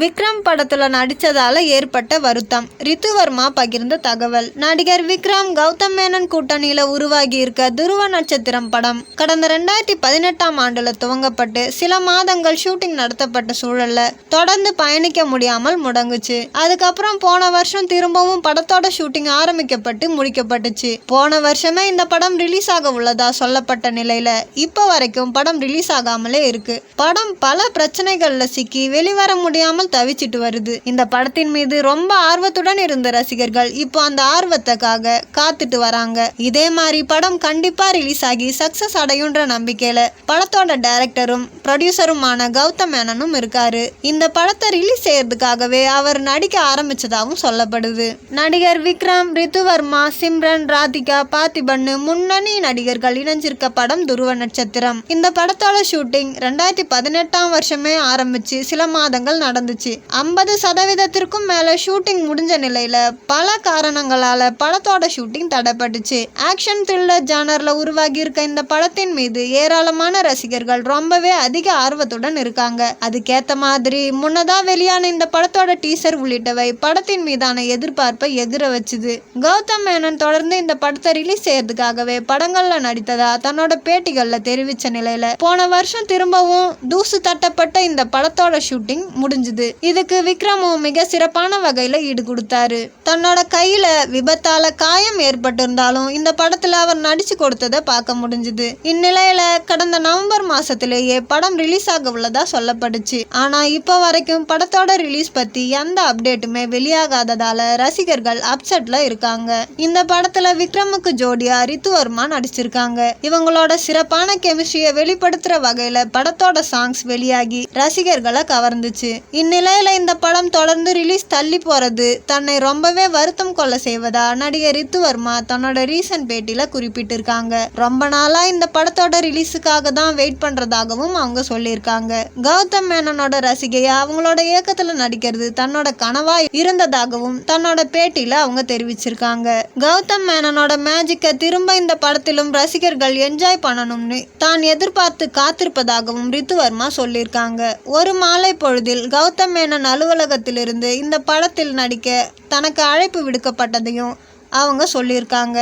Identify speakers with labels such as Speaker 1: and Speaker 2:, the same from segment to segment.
Speaker 1: Vikram படத்துல நடிச்சதால ஏற்பட்ட வருத்தம். ரித்துவர்மா பகிர்ந்த தகவல் நடிகர் விக்ரம் கௌதம் மேனன் கூட்டணியில உருவாகி இருக்க துருவ நட்சத்திரம் படம். கடந்த ரெண்டாயிரத்தி பதினெட்டாம் ஆண்டுல துவங்கப்பட்டு சில மாதங்கள் ஷூட்டிங் நடத்தப்பட்ட சூழல்ல தொடர்ந்து பயணிக்க முடியாமல் முடங்குச்சு. அதுக்கப்புறம் போன வருஷம் திரும்பவும் படத்தோட ஷூட்டிங் ஆரம்பிக்கப்பட்டு முடிக்கப்பட்டுச்சு. போன வருஷமே இந்த படம் ரிலீஸ் ஆக உள்ளதா சொல்லப்பட்ட நிலையில இப்போ வரைக்கும் படம் ரிலீஸ் ஆகாமலே இருக்கு. படம் பல பிரச்சனைகள்ல சிக்கி வெளிவர இல்லாமல் தவிச்சிட்டு வருது. இந்த படத்தின் மீது ரொம்ப ஆர்வத்துடன் இருந்த ரசிகர்கள் இப்போ அந்த ஆர்வத்துக்காக காத்துட்டு வராங்க. இதே மாதிரி படம் கண்டிப்பா ரிலீஸ் ஆகி சக்சஸ் அடையுன்ற நம்பிக்கையில படத்தோட டைரக்டரும் ப்ரொடியூசருமான கௌதம் மேனனும் இருக்காரு. இந்த படத்தை ரிலீஸ் செய்யறதுக்காகவே அவர் நடிக்க ஆரம்பிச்சதாகவும் சொல்லப்படுது. நடிகர் விக்ரம் ரித்துவர்மா சிம்ரன் ராதிகா பார்த்திபன்னு முன்னணி நடிகர்கள் இணைஞ்சிருக்க படம் துருவ நட்சத்திரம். இந்த படத்தோட ஷூட்டிங் ரெண்டாயிரத்தி பதினெட்டாம் வருஷமே ஆரம்பிச்சு சில மாதங்கள் இருந்துச்சு. ஐம்பது சதவீதத்திற்கும் மேல ஷூட்டிங் முடிஞ்ச நிலையில பல காரணங்களால படத்தோட ஷூட்டிங் தடைப்பட்டுச்சு. ஆக்ஷன் த்ரில்லர் ஜானர்ல உருவாகி இருக்க இந்த படத்தின் மீது ஏராளமான ரசிகர்கள் ரொம்பவே அதிக ஆர்வத்துடன் இருக்காங்க. அதுக்கேத்த மாதிரி முன்னதா வெளியான இந்த படத்தோட டீசர் உள்ளிட்டவை படத்தின் மீதான எதிர்பார்ப்பை எதிர வச்சுது. கௌதம் மேனன் தொடர்ந்து இந்த படத்தை ரிலீஸ் செய்யறதுக்காகவே படங்கள்ல நடித்ததா தன்னோட பேட்டிகள்ல தெரிவிச்ச நிலையில போன வருஷம் திரும்பவும் தூசு தட்டப்பட்ட இந்த படத்தோட ஷூட்டிங் முடிஞ்சுது. இதுக்கு விக்ரமும் மிக சிறப்பான வகையில் ஈடு கொடுத்தாரு தன்னோட கையில விபத்தால காயம் ஏற்பட்டிருந்தாலும் இந்த படத்துல அவர் நடிச்சு கொடுத்ததை பார்க்க முடிஞ்சுது. இந்நிலையில கடந்த நவம்பர் மாசத்திலேயே படம் ரிலீஸ் ஆக உள்ளதா சொல்லப்படுச்சு. ஆனா இப்போ வரைக்கும் படத்தோட ரிலீஸ் பத்தி எந்த அப்டேட்டுமே வெளியாகாததால ரசிகர்கள் அப்செட்ல இருக்காங்க. இந்த படத்துல விக்ரமுக்கு ஜோடியா ரித்துவர்மா நடிச்சிருக்காங்க. இவங்களோட சிறப்பான கெமிஸ்ட்ரியை வெளிப்படுத்துற வகையில படத்தோட சாங்ஸ் வெளியாகி ரசிகர்களை கவர்ந்துச்சு. இந்நிலையில் இந்த படம் தொடர்ந்து ரிலீஸ் தள்ளி போகிறது தன்னை ரொம்பவே வருத்தம் கொள்ள செய்வதா? நடிகர் ரித்துவர்மா தன்னோட ரீசன்ட் பேட்டியில் குறிப்பிட்டிருக்காங்க. ரொம்ப நாளாக இந்த படத்தோட ரிலீஸுக்காக தான் வெயிட் பண்ணுறதாகவும் அவங்க சொல்லியிருக்காங்க. கௌதம் மேனனோட ரசிகையா அவங்களோட இயக்கத்தில் நடிக்கிறது தன்னோட கனவா இருந்ததாகவும் தன்னோட பேட்டியில் அவங்க தெரிவிச்சிருக்காங்க. கௌதம் மேனனோட மேஜிக்கை திரும்ப இந்த படத்திலும் ரசிகர்கள் என்ஜாய் பண்ணணும்னு தான் எதிர்பார்த்து காத்திருப்பதாகவும் ரித்துவர்மா சொல்லியிருக்காங்க. ஒரு மாலை பொழுதில் கௌதம் மேனன் அலுவலகத்திலிருந்து இந்த படத்தில் நடிக்க தனக்கு அழைப்பு விடுக்கப்பட்டதையும் அவங்க சொல்லியிருக்காங்க.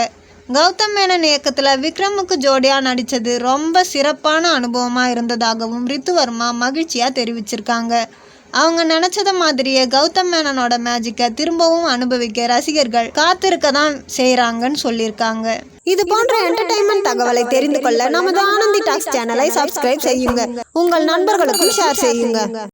Speaker 1: கௌதம் மேனன் இயக்கத்தில் விக்ரமுக்கு ஜோடியாக நடித்தது ரொம்ப சிறப்பான அனுபவமாக இருந்ததாகவும் ரித்துவர்மா மகிழ்ச்சியாக தெரிவிச்சிருக்காங்க. அவங்க நினச்சத மாதிரியே கௌதம் மேனனோட மேஜிக்கை திரும்பவும் அனுபவிக்க ரசிகர்கள் காத்திருக்க தான் செய்கிறாங்கன்னு சொல்லியிருக்காங்க.
Speaker 2: இது போன்ற என்டர்டைன்மெண்ட் தகவலை தெரிந்து கொள்ள நமது ஆனந்தி டாக்ஸ் சேனலை சப்ஸ்கிரைப் செய்யுங்க. உங்கள் நண்பர்களுக்கும் ஷேர் செய்யுங்க.